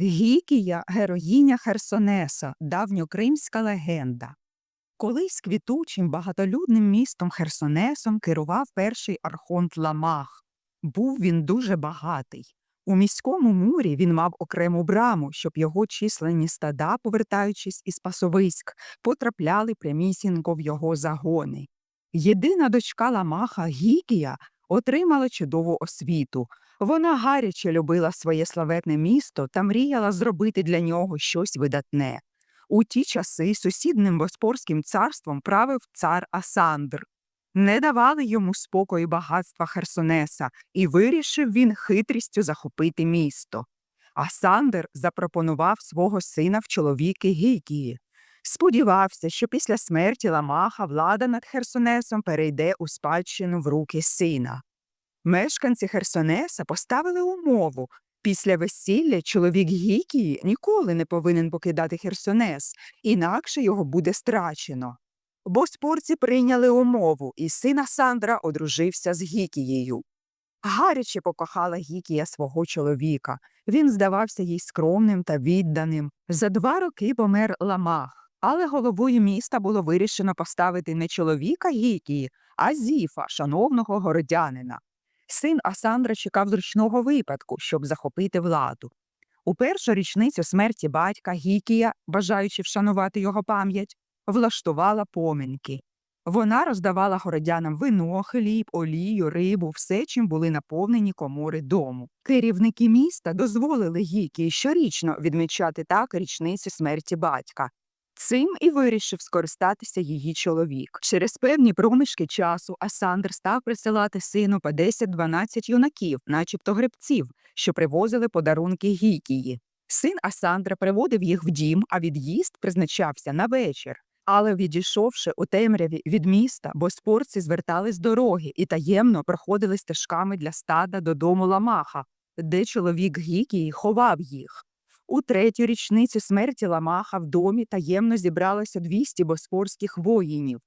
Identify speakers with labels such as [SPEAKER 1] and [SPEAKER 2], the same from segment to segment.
[SPEAKER 1] Гікія героїня Херсонеса, давньокримська легенда. Колись квітучим багатолюдним містом Херсонесом керував перший архонт Ламах. Був він дуже багатий. У міському мурі він мав окрему браму, щоб його численні стада, повертаючись із пасовиськ, потрапляли прямісінько в його загони. Єдина дочка Ламаха Гікія отримала чудову освіту. Вона гаряче любила своє славетне місто та мріяла зробити для нього щось видатне. У ті часи сусідним Боспорським царством правив цар Асандр. Не давали йому спокою багатства Херсонеса, і вирішив він хитрістю захопити місто. Асандр запропонував свого сина в чоловіки Гікії. Сподівався, що після смерті Ламаха влада над Херсонесом перейде у спадщину в руки сина. Мешканці Херсонеса поставили умову. Після весілля чоловік Гікії ніколи не повинен покидати Херсонес, інакше його буде страчено. Боспорці прийняли умову, і син Асандра одружився з Гікією. Гаряче покохала Гікія свого чоловіка. Він здавався їй скромним та відданим. За два роки помер Ламах, але головою міста було вирішено поставити не чоловіка Гікії, а Зіфа, шановного городянина. Син Асандра чекав зручного випадку, щоб захопити владу. У першу річницю смерті батька Гікія, бажаючи вшанувати його пам'ять, влаштувала поминки. Вона роздавала городянам вино, хліб, олію, рибу, все, чим були наповнені комори дому. Керівники міста дозволили Гікії щорічно відмічати так річницю смерті батька. Цим і вирішив скористатися її чоловік. Через певні проміжки часу Асандр став присилати сину по 10-12 юнаків, начебто гребців, що привозили подарунки Гікії. Син Асандра приводив їх в дім, а від'їзд призначався на вечір. Але відійшовши у темряві від міста, боспорці звертали з дороги і таємно проходили стежками для стада додому Ламаха, де чоловік Гікії ховав їх. У третю річницю смерті Ламаха в домі таємно зібралося 200 боспорських воїнів.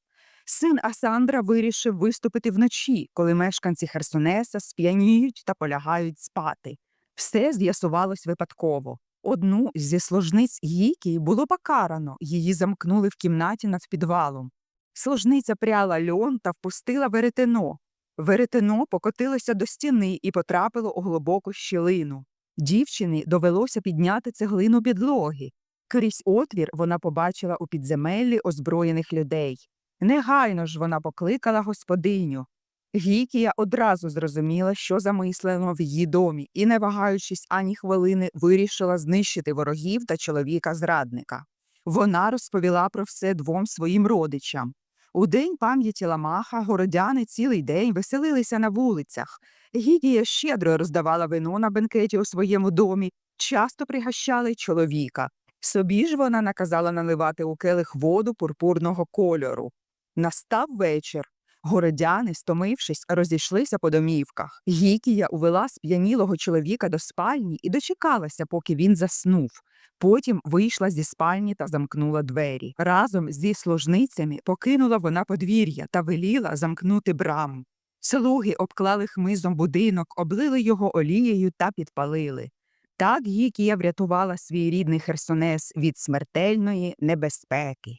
[SPEAKER 1] Син Асандра вирішив виступити вночі, коли мешканці Херсонеса сп'яніють та полягають спати. Все з'ясувалось випадково. Одну зі служниць Гікії було покарано, її замкнули в кімнаті над підвалом. Служниця пряла льон та впустила веретено. Веретено покотилося до стіни і потрапило у глибоку щілину. Дівчині довелося підняти цеглину підлоги. Крізь отвір вона побачила у підземеллі озброєних людей. Негайно ж вона покликала господиню. Гікія одразу зрозуміла, що замислено в її домі, і, не вагаючись ані хвилини, вирішила знищити ворогів та чоловіка зрадника. Вона розповіла про все двом своїм родичам. У день пам'яті Ламаха городяни цілий день веселилися на вулицях. Гідія щедро роздавала вино на бенкеті у своєму домі, часто пригощали чоловіка. Собі ж вона наказала наливати у келих воду пурпурного кольору. Настав вечір. Городяни, стомившись, розійшлися по домівках. Гікія увела сп'янілого чоловіка до спальні і дочекалася, поки він заснув. Потім вийшла зі спальні та замкнула двері. Разом зі служницями покинула вона подвір'я та веліла замкнути браму. Слуги обклали хмизом будинок, облили його олією та підпалили. Так Гікія врятувала свій рідний Херсонес від смертельної небезпеки.